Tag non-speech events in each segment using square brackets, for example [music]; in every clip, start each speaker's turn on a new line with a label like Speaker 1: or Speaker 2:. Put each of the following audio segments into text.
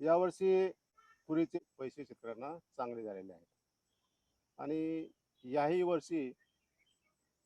Speaker 1: यावर्षी पुरीचे पैसे शेतकऱ्यांना चांगले झालेले आहेत. आणि याही वर्षी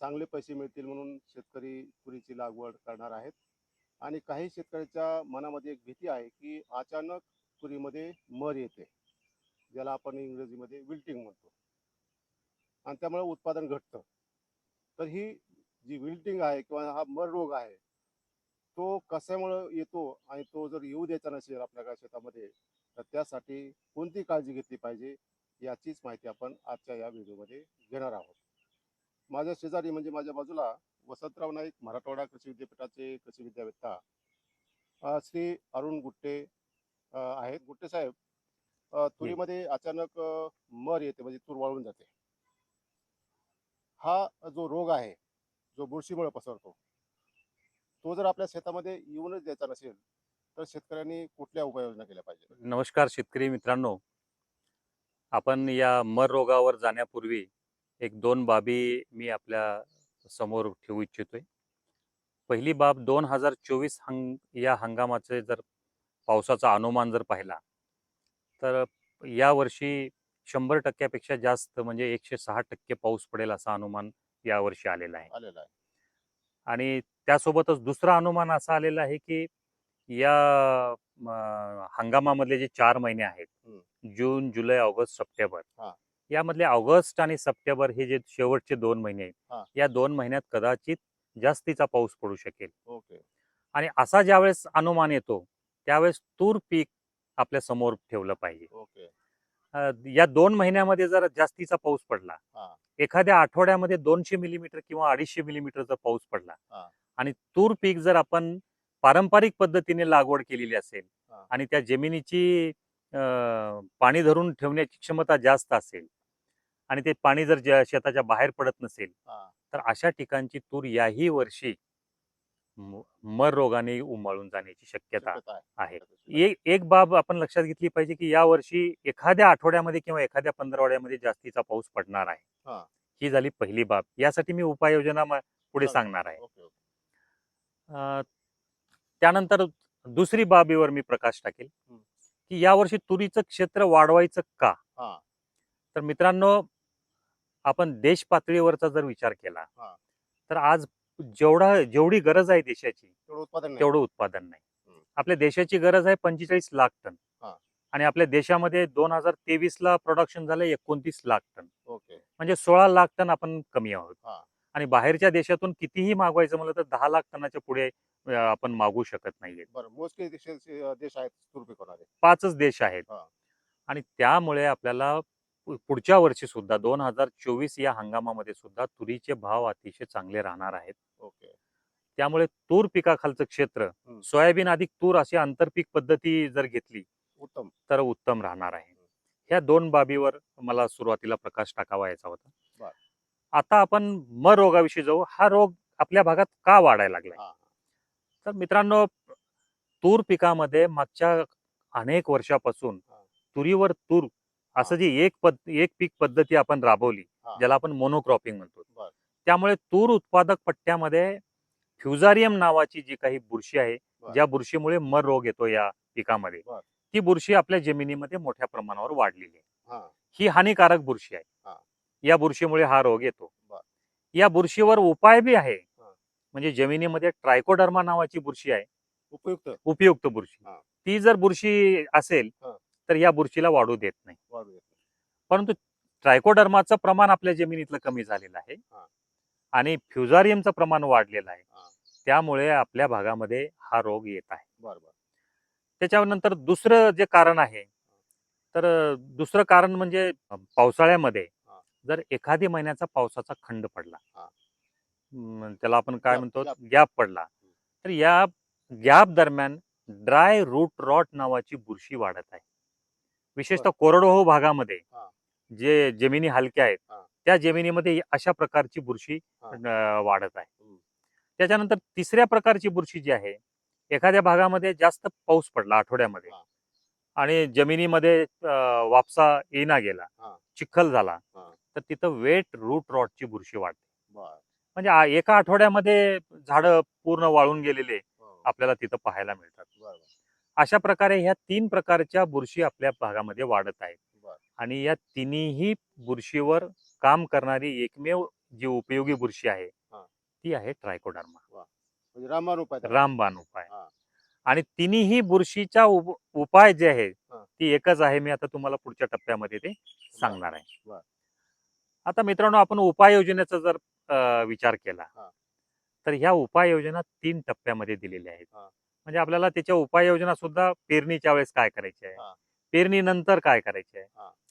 Speaker 1: चांगले पैसे मिळतील म्हणून शेतकरी तुरीची लागवड करणार आहेत. आणि काही शेतकऱ्याच्या मनामध्ये एक भीती आहे की अचानक तुरीमध्ये मर येते ज्याला आपण इंग्रजीमध्ये विल्टिंग म्हणतो. आणि त्यामुळे उत्पादन घटतं. तर ही जी विल्टिंग आहे किंवा हा मर रोग आहे तो कशामुळं येतो आणि तो जर येऊ द्यायचा नसेल आपल्या शेतामध्ये तर त्यासाठी कोणती काळजी घेतली पाहिजे याचीच माहिती आपण आजच्या या व्हिडिओमध्ये घेणार आहोत. माझ्या शेजारी म्हणजे माझ्या बाजूला वसंतराव नाईक मराठवाडा कृषी विद्यापीठाचे कृषी विद्यावेत्ता श्री अरुण गुट्टे आहेत. गुट्टे साहेब तुरीमध्ये अचानक मर येते म्हणजे तूर वाळून जाते. हा जो रोग आहे जो बुरशीमुळे पसरतो तो जर आपल्या शेतामध्ये येऊनच द्यायचा नसेल तर शेतकऱ्यांनी कुठल्या उपाययोजना केल्या पाहिजे
Speaker 2: नमस्कार शेतकरी मित्रांनो. आपण या मर रोगावर जाण्यापूर्वी एक दोन बाबी मी आपल्यासमोर ठेवू इच्छितोय. पहिली बाब दोन हजार चोवीस हंग या हंगामाचे जर पावसाचा अनुमान जर पाहिला तर यावर्षी शंभर टक्क्यापेक्षा जास्त म्हणजे एकशे सहा टक्के पाऊस पडेल असा अनुमान यावर्षी आलेला आहे.
Speaker 1: आलेला आहे.
Speaker 2: आणि त्यासोबतच दुसरा अनुमान असा आलेला आहे की या हंगामामधले जे चार महिने आहेत जून जुलै ऑगस्ट सप्टेंबर. यामधले ऑगस्ट आणि सप्टेंबर हे जे शेवटचे दोन महिने. आहेत या दोन महिन्यात कदाचित जास्तीचा पाऊस पडू शकेल आणि असा ज्यावेळेस अनुमान येतो त्यावेळेस तूर पीक आपल्यासमोर ठेवलं पाहिजे या दोन महिन्यामध्ये जर जास्तीचा पाऊस पडला. एखाद्या आठवड्यामध्ये दोनशे मिलीमीटर किंवा अडीचशे मिलीमीटरचा पाऊस पडला. आणि तूर पीक जर आपण पारंपरिक पद्धतीने लागवड केलेली असेल. आणि त्या जमिनीची पाणी धरून ठेवण्याची क्षमता जास्त असेल आणि ते पाणी जर शेताच्या बाहेर पडत नसेल तर अशा ठिकाणची तूर याही वर्षी मर रोगाने उमाळून जाण्याची शक्यता आहे. एक एक बाब आपण लक्षात घेतली पाहिजे की या वर्षी एखाद्या आठवड्यामध्ये किंवा एखाद्या पंधरवड्यामध्ये जास्तीचा पाऊस पडणार आहे.
Speaker 1: हा.
Speaker 2: झाली पहिली बाब. यासाठी मी उपाययोजना पुढे. सांगणार आहे. त्यानंतर दुसरी बाबीवर मी प्रकाश टाकेल. की यावर्षी तुरीचं क्षेत्र वाढवायचं का? तर मित्रांनो आपण देश पातळीवरचा जर विचार केला. तर आज जेवढा जेवढी गरज आहे देशाची
Speaker 1: तेवढं उत्पादन नाही.
Speaker 2: तेवढं उत्पादन नाही.
Speaker 1: हम्म.
Speaker 2: आपल्या देशाची गरज आहे पंचेचाळीस लाख टन.
Speaker 1: हा.
Speaker 2: आणि आपल्या देशामध्ये दोन हजार तेवीस ला प्रोडक्शन झालं एकोणतीस लाख टन.
Speaker 1: ओके.
Speaker 2: म्हणजे सोळा लाख टन आपण कमी आहोत.
Speaker 1: हा.
Speaker 2: आणि बाहेरच्या देशातून कितीही मागवायचं म्हणलं तर दहा लाख टनाच्या पुढे अं, आपण मागू शकत नाहीये.
Speaker 1: बरं मोजके देश देश आहेत पिकवणारे
Speaker 2: पाचच देश आहेत.
Speaker 1: हा.
Speaker 2: आणि त्यामुळे आपल्याला पुढच्या वर्षी सुद्धा दोन हजार चोवीस या हंगामामध्ये सुद्धा तुरीचे भाव अतिशय चांगले राहणार आहेत.
Speaker 1: ओके.
Speaker 2: त्यामुळे तूर पिकाखालचं क्षेत्र. सोयाबीन अधिक तूर अशी आंतरपीक पद्धती जर घेतली
Speaker 1: उत्तम.
Speaker 2: तर उत्तम राहणार आहे. ह्या दोन बाबीवर मला सुरुवातीला प्रकाश टाकावा याचा होता. आता आपण म रोगाविषयी जाऊ. हा रोग आपल्या भागात का वाढायला लागलाय?
Speaker 1: हा.
Speaker 2: तर मित्रांनो तूर पिकामध्ये मागच्या अनेक वर्षापासून. तुरीवर तूर असं जी एक पद एक पीक पद्धती आपण राबवली. ज्याला आपण मोनोक्रॉपिंग म्हणतो. त्यामुळे तूर उत्पादक पट्ट्यामध्ये फ्युजारियम नावाची जी काही बुरशी आहे. ज्या बुरशीमुळे मर रोग येतो या पिकामध्ये. ती बुरशी आपल्या जमिनीमध्ये मोठ्या प्रमाणावर वाढलेली आहे
Speaker 1: हा
Speaker 2: हानिकारक बुरशी. आहे या बुरशीमुळे हा रोग येतो. या बुरशीवर उपाय बी आहे. म्हणजे जमिनीमध्ये ट्रायकोडर्मा नावाची बुरशी आहे
Speaker 1: उपयुक्त
Speaker 2: उपयुक्त बुरशी. ती जर बुरशी असेल. तर या बुरशीला वाढू देत नाही
Speaker 1: वाढू
Speaker 2: परंतु ट्रायकोडर्माचं प्रमाण आपल्या जमिनीतलं कमी झालेलं आहे
Speaker 1: हा.
Speaker 2: आणि फ्युजारियमचं प्रमाण वाढलेलं आहे
Speaker 1: हा.
Speaker 2: त्यामुळे आपल्या भागामध्ये हा रोग येत आहे
Speaker 1: बरं बरं
Speaker 2: त्याच्यानंतर दुसरं जे कारण आहे तर अ, दुसरं कारण म्हणजे अ, पावसाळ्यामध्ये
Speaker 1: हा.
Speaker 2: जर एखादी महिन्याचा पावसाचा खंड पडला
Speaker 1: हा.
Speaker 2: त्याला आपण काय
Speaker 1: Gap,
Speaker 2: म्हणतो
Speaker 1: gap.
Speaker 2: गॅप पडला तर या गॅप दरम्यान ड्राय रूट रॉट नावाची बुरशी वाढत आहे विशेषतः कोरडवाहू भागामध्ये. जे जमिनी हलक्या आहेत. त्या जमिनीमध्ये अशा प्रकारची बुरशी वाढत आहे. त्याच्यानंतर तिसऱ्या प्रकारची बुरशी जी आहे एखाद्या भागामध्ये जास्त पाऊस पडला आठवड्यामध्ये. आणि जमिनीमध्ये वापसा येईना गेला. चिखल झाला. तर तिथं वेट रूट रॉटची बुरशी वाढते म्हणजे एका आठवड्यामध्ये झाडं पूर्ण वाळून गेलेले
Speaker 1: हो.
Speaker 2: आपल्याला तिथं पाहायला मिळतात अशा प्रकारे ह्या तीन प्रकारच्या बुरशी आपल्या भागामध्ये वाढत आहेत आणि या तिन्ही बुरशीवर काम करणारी एकमेव जी उपयोगी बुरशी आहे. ती आहे ट्रायकोडर्मा
Speaker 1: म्हणजे रामबाण उपाय.
Speaker 2: रामबाण उपाय
Speaker 1: हा.
Speaker 2: आणि तिन्ही बुरशीचा उप- उपाय जे आहे. ती एकच आहे मी आता तुम्हाला पुढच्या टप्प्यामध्ये ते सांगणार आहे. आता मित्रांनो आपण उपाययोजनेचा जर विचार केला. तर ह्या उपाययोजना तीन टप्प्यामध्ये दिलेल्या आहेत. म्हणजे आपल्याला त्याच्या उपाययोजना सुद्धा पेरणीच्या वेळेस काय करायची आहे. पेरणीनंतर काय करायचे आहे.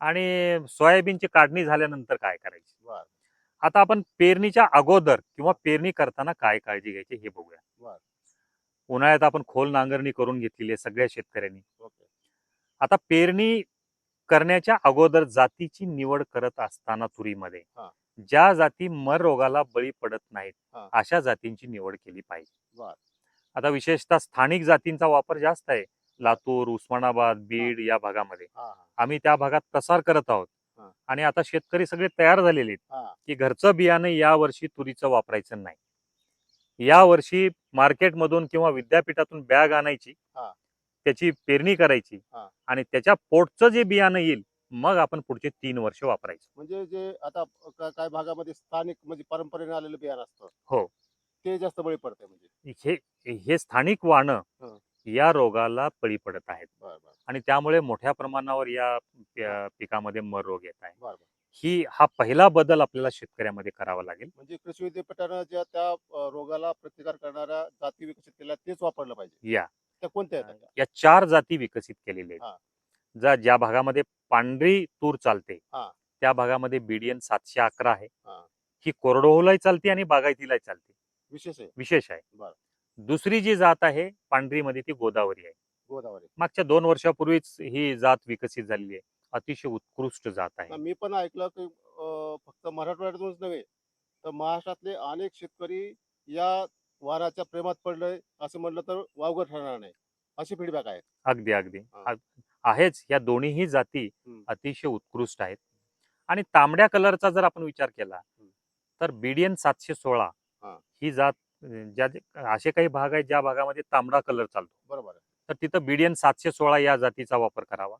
Speaker 2: आणि सोयाबीनची काढणी झाल्यानंतर काय करायची? आता आपण पेरणीच्या अगोदर किंवा पेरणी करताना काय काळजी घ्यायची हे बघूया. उन्हाळ्यात आपण खोल नांगरणी करून घेतलेली आहे सगळ्या शेतकऱ्यांनी. आता पेरणी करण्याच्या अगोदर जातीची निवड करत असताना तुरीमध्ये. ज्या जाती मर रोगाला बळी पडत नाहीत. अशा जातींची निवड केली पाहिजे. आता विशेषतः स्थानिक जातींचा वापर जास्त आहे. लातूर उस्मानाबाद बीड या भागामध्ये. आम्ही त्या भागात प्रसार करत आहोत. आणि आता शेतकरी सगळे तयार झालेले आहेत की घरचं बियाणं या वर्षी तुरीचं वापरायचं नाही. या वर्षी मार्केटमधून किंवा विद्यापीठातून बॅग आणायची. त्याची पेरणी करायची. आणि त्याच्या पोटचं जे बियाणं येईल मग आपण पुढचे तीन वर्ष वापरायचं.
Speaker 1: म्हणजे जे आता का- काही भागामध्ये स्थानिक म्हणजे परंपरेने आलेलं बियाणं असतं.
Speaker 2: हो.
Speaker 1: ते जास्त बळी पडते म्हणजे.
Speaker 2: हे हे स्थानिक वाणं
Speaker 1: हा.
Speaker 2: या रोगाला बळी पडत आहेत. आणि त्यामुळे मोठ्या प्रमाणावर या पिकामध्ये मर रोग येत आहे ही हा पहिला बदल आपल्याला शेतकऱ्यामध्ये करावा लागेल.
Speaker 1: म्हणजे कृषी विद्यापीठानं ज्या त्या रोगाला प्रतिकार करणाऱ्या जाती विकसित केल्या तेच वापरलं पाहिजे.
Speaker 2: या.
Speaker 1: त्या कोणत्या?
Speaker 2: या चार जाती विकसित केलेल्या. आहेत. ज्या ज्या भागामध्ये पांढरी तूर चालते. त्या भागामध्ये बीडीएन सातशे अकरा आहे.
Speaker 1: ही.
Speaker 2: कोरडोहूलाही चालते आणि बागायतीलाही चालते.
Speaker 1: विशेष आहे.
Speaker 2: विशेष आहे.
Speaker 1: बरं.
Speaker 2: दुसरी जी जात आहे पांढरीमध्ये ती गोदावरी आहे.
Speaker 1: गोदावरी.
Speaker 2: मागच्या दोन वर्षापूर्वीच ही जात विकसित झालेली आहे. अतिशय उत्कृष्ट जात आहे.
Speaker 1: मी पण ऐकलं की अ, फक्त मराठवाड्यातूनच नव्हे तर महाराष्ट्रातले अनेक शेतकरी या वाहनाच्या प्रेमात पडले असं म्हणलं तर वावगं ठरणार नाही. अशी फीडबॅक आहे
Speaker 2: अगदी अगदी.
Speaker 1: हा.
Speaker 2: आहेच या दोन्हीही जाती
Speaker 1: हम्म.
Speaker 2: अतिशय उत्कृष्ट आहेत. आणि तांबड्या कलरचा जर आपण विचार केला तर बीडीएन सातशे सोळा
Speaker 1: हा.
Speaker 2: ही जात ज्या असे काही भाग आहेत ज्या भागामध्ये तांबडा कलर चालतो.
Speaker 1: बरोबर
Speaker 2: तर तिथं बीडीएन सातशे सोळा या जातीचा वापर करावा.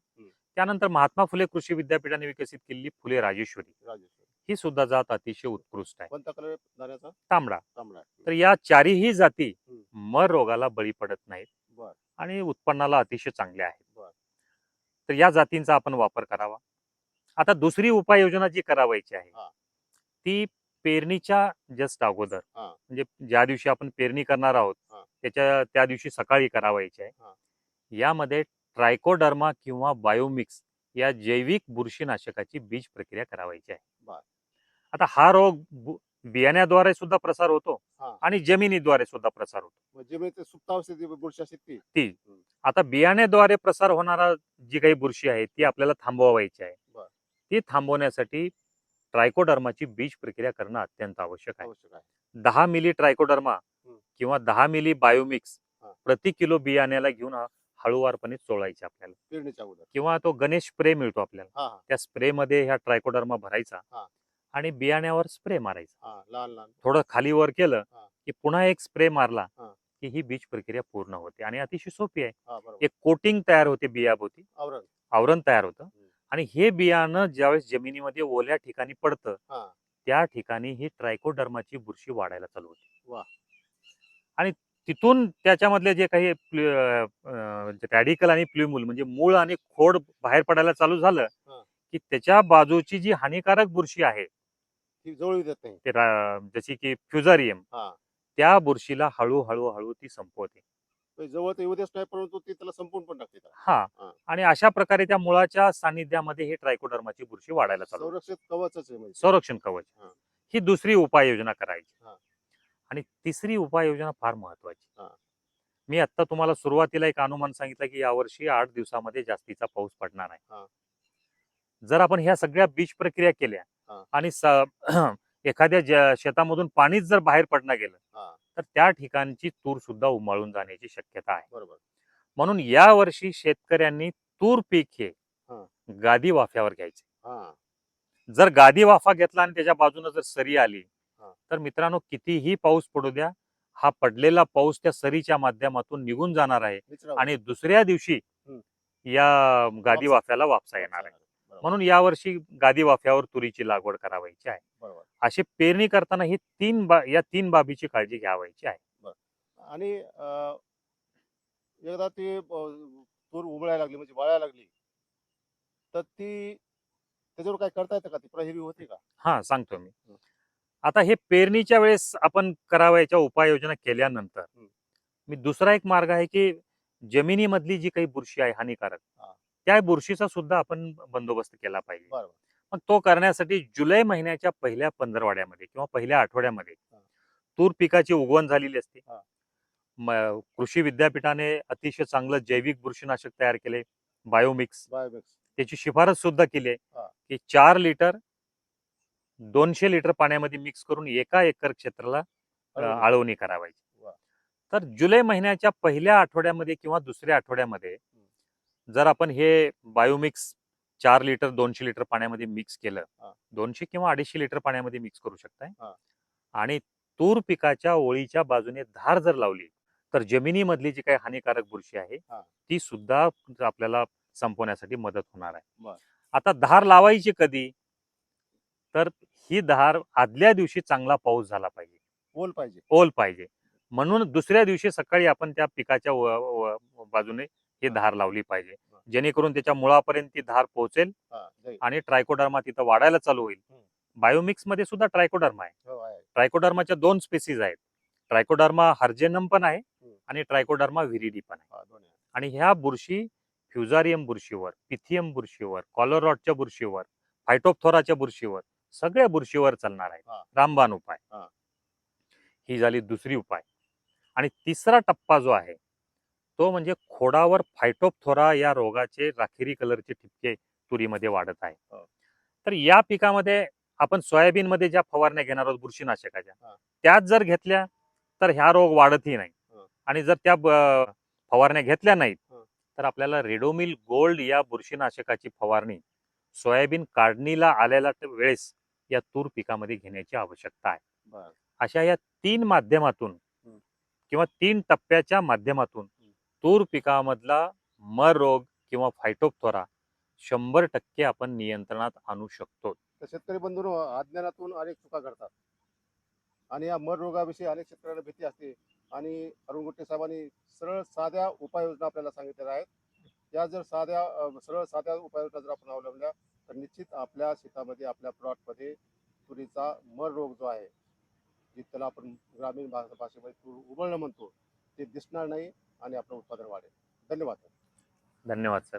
Speaker 2: त्यानंतर महात्मा फुले कृषी विद्यापीठाने विकसित केलेली फुले राजेश्वरी. ही सुद्धा जात अतिशय उत्कृष्ट आहे. तांबडा. तर या चारही जाती. मर रोगाला बळी पडत नाहीत आणि उत्पन्नाला अतिशय चांगल्या आहेत.
Speaker 1: बर.
Speaker 2: तर या जातींचा आपण वापर करावा. आता दुसरी उपाययोजना जी करावायची आहे. ती पेरणीच्या जस्ट अगोदर
Speaker 1: हा.
Speaker 2: म्हणजे ज्या दिवशी आपण पेरणी करणार आहोत
Speaker 1: हा.
Speaker 2: त्याच्या त्या दिवशी सकाळी करावायची
Speaker 1: हा.
Speaker 2: आहे यामध्ये ट्रायकोडर्मा किंवा बायोमिक्स या जैविक बुरशीनाशकाची बीज प्रक्रिया करावायची आहे
Speaker 1: बर.
Speaker 2: आता हा रोग बु- बियाण्याद्वारे सुद्धा प्रसार होतो
Speaker 1: हा
Speaker 2: आणि जमिनीद्वारे सुद्धा प्रसार होतो
Speaker 1: म्हणजे मी ते सुप्तावस्थेत जी बुरशी असते ती
Speaker 2: आता बियाण्याद्वारे प्रसार होणारा जी काही बुरशी आहे ती आपल्याला थांबवायची आहे
Speaker 1: बर.
Speaker 2: ती थांबवण्यासाठी ट्रायकोडर्माची बीज प्रक्रिया करणं अत्यंत आवश्यक आहे. दहा मिली ट्रायकोडर्मा. किंवा दहा मिली बायोमिक्स. प्रति किलो बियाण्याला घेऊन हळूवारपणे चोळायचे आपल्याला. किंवा तो गणेश स्प्रे मिळतो आपल्याला. त्या स्प्रे मध्ये ह्या ट्रायकोडर्मा भरायचा. आणि बियाण्यावर स्प्रे मारायचा. थोडं खाली वर केलं. की पुन्हा एक स्प्रे मारला. की ही बीज प्रक्रिया पूर्ण होते आणि अतिशय सोपी आहे. एक कोटिंग तयार होते बियाभोवती.
Speaker 1: आवरण.
Speaker 2: तयार होतं. आणि हे बियाणं ज्यावेळेस जमिनीमध्ये ओल्या ठिकाणी पडतं
Speaker 1: हा.
Speaker 2: त्या ठिकाणी ही ट्रायकोडर्माची बुरशी वाढायला चालू होते.
Speaker 1: वा.
Speaker 2: आणि तिथून त्याच्यामधले जे काही रॅडिकल आणि प्ल्युमुल म्हणजे मूळ आणि खोड बाहेर पडायला चालू झालं
Speaker 1: हा.
Speaker 2: की त्याच्या बाजूची जी हानिकारक बुरशी आहे
Speaker 1: ती जवळ देत नाही.
Speaker 2: ते रा- जशी की फ्युजारियम
Speaker 1: हा.
Speaker 2: त्या बुरशीला हळूहळू हळू ती संपवते.
Speaker 1: जवळ ते येऊ देत नाही परंतु ती त्याला संपून पण टाकते.
Speaker 2: हा
Speaker 1: हा.
Speaker 2: आणि अशा प्रकारे त्या मुळाच्या सानिध्यामध्ये हे ट्रायकोडर्माची बुरशी वाढायला चालू.
Speaker 1: संरक्षित कवचच आहे म्हणजे
Speaker 2: संरक्षण कवच
Speaker 1: हा.
Speaker 2: ही दुसरी उपाययोजना करायची
Speaker 1: हा.
Speaker 2: आणि तिसरी उपाययोजना फार महत्वाची
Speaker 1: हा.
Speaker 2: मी आता तुम्हाला सुरुवातीला एक अनुमान सांगितलं की यावर्षी आठ दिवसामध्ये जास्तीचा पाऊस पडणार
Speaker 1: हा.
Speaker 2: आहे जर आपण ह्या सगळ्या बीज प्रक्रिया केल्या
Speaker 1: हा.
Speaker 2: आणि स- [clears throat] एखाद्या शेतामधून पाणीच जर बाहेर पडणं गेलं
Speaker 1: हा
Speaker 2: तर त्या ठिकाणची तूर सुद्धा उमाळून जाण्याची शक्यता आहे
Speaker 1: बरोबर
Speaker 2: म्हणून यावर्षी शेतकऱ्यांनी तूर पीक हे. गादी वाफ्यावर घ्यायचे
Speaker 1: हा
Speaker 2: जर गादी वाफा घेतला आणि त्याच्या बाजूने जर सरी आली. तर मित्रांनो कितीही पाऊस पडू द्या हा पडलेला पाऊस त्या सरीच्या माध्यमातून निघून जाणार आहे आणि दुसऱ्या दिवशी. या गादी. वाफ्याला वापसा येणार आहे. म्हणून यावर्षी गादी वाफ्यावर तुरीची लागवड करावायची आहे. अशी पेरणी करताना ही तीन बा या तीन बाबीची काळजी घ्यावायची आहे.
Speaker 1: आणि एकदा ती तूर उबळायला लागली म्हणजे वाळायला लागली तर ती त्याच्यावर काय करता येतं का? ती प्रहिरी होती का?
Speaker 2: हा सांगतो मी. आता हे पेरणीच्या वेळेस आपण करावयाच्या उपाययोजना केल्यानंतर. मी दुसरा एक मार्ग आहे की जमिनीमधली जी काही बुरशी आहे हानिकारक. त्या बुरशीचा सुद्धा आपण बंदोबस्त केला पाहिजे मग तो करण्यासाठी जुलै महिन्याच्या पहिल्या पंधरवाड्यामध्ये किंवा पहिल्या आठवड्यामध्ये. तूर पिकाची उगवण झालेली असते. म- कृषी विद्यापीठाने अतिशय चांगलं जैविक बुरशीनाशक तयार केले बायोमिक्स
Speaker 1: बायोमिक्स
Speaker 2: त्याची शिफारस सुद्धा केली आहे. की चार लिटर दोनशे लिटर पाण्यामध्ये मिक्स करून एका एकर क्षेत्राला आळवणी करावायची. तर जुलै महिन्याच्या पहिल्या आठवड्यामध्ये किंवा दुसऱ्या आठवड्यामध्ये जर आपण हे बायोमिक्स चार लिटर दोनशे लिटर पाण्यामध्ये मिक्स केलं. दोनशे किंवा अडीचशे लिटर पाण्यामध्ये मिक्स करू शकताय. आणि तूर पिकाच्या ओळीच्या बाजूने धार जर लावली तर जमिनीमधली जी काही हानिकारक बुरशी आहे. ती सुद्धा आपल्याला संपवण्यासाठी मदत होणार आहे. आता धार लावायची कधी तर ही धार आदल्या दिवशी चांगला पाऊस झाला पाहिजे
Speaker 1: ओल पाहिजे
Speaker 2: ओल पाहिजे म्हणून दुसऱ्या दिवशी सकाळी आपण त्या पिकाच्या बाजूने ही. धार लावली पाहिजे. जेणेकरून त्याच्या मुळापर्यंत ती धार पोहोचेल. आणि ट्रायकोडर्मा तिथं वाढायला चालू होईल. बायोमिक्समध्ये सुद्धा ट्रायकोडर्मा आहे
Speaker 1: हो आहे
Speaker 2: ट्रायकोडर्माच्या दोन स्पेसीज आहेत ट्रायकोडर्मा हार्जेनम पण आहे. आणि ट्रायकोडर्मा व्हिरिडी पण आहे. आणि ह्या बुरशी फ्युजारियम बुरशीवर पिथियम बुरशीवर कॉलोरॉटच्या बुरशीवर फायटोपथोराच्या बुरशीवर सगळ्या बुरशीवर चालणार आहे. रामबाण उपाय.
Speaker 1: ही
Speaker 2: झाली दुसरी उपाय आणि तिसरा टप्पा जो आहे तो म्हणजे खोडावर फायटोपथोरा या रोगाचे राखेरी कलरचे ठिपके तुरीमध्ये वाढत आहे
Speaker 1: हो.
Speaker 2: तर या पिकामध्ये आपण सोयाबीन मध्ये ज्या फवारण्या घेणार आहोत बुरशीनाशकाच्या. त्याच जर घेतल्या तर ह्या रोग वाढतही नाही. आणि जर त्या फवारण्या घेतल्या नाहीत. तर आपल्याला रेडोमिल गोल्ड या बुरशीनाशकाची फवारणी सोयाबीन काढणीला आलेल्या वेळेस या तूर पिकामध्ये घेण्याची आवश्यकता आहे. अशा या तीन माध्यमातून. किंवा तीन टप्प्याच्या माध्यमातून तूर पिकामधला मर रोग किंवा फायटोप्थोरा शंभर टक्के आपण नियंत्रणात आणू शकतो.
Speaker 1: तर शेतकरी बंधू अज्ञानातून अनेक चुका घडतात. आणि या मर रोगाविषयी अनेक शेतकऱ्यांना भीती असते. आणि अरुण गुट्टे साहेबांनी सरळ साध्या उपाययोजना आपल्याला सांगितलेल्या आहेत. या जर साध्या सरळ साध्या उपाययोजना जर आपण अवलंबल्या तर निश्चित आपल्या शेतामध्ये आपल्या प्लॉटमध्ये तुरीचा मर रोग जो आहे जी त्याला आपण ग्रामीण भाषेमध्ये तूर उबळणं म्हणतो ते दिसणार नाही. आणि आपलं उत्पादन वाढेल. धन्यवाद.
Speaker 2: धन्यवाद सर.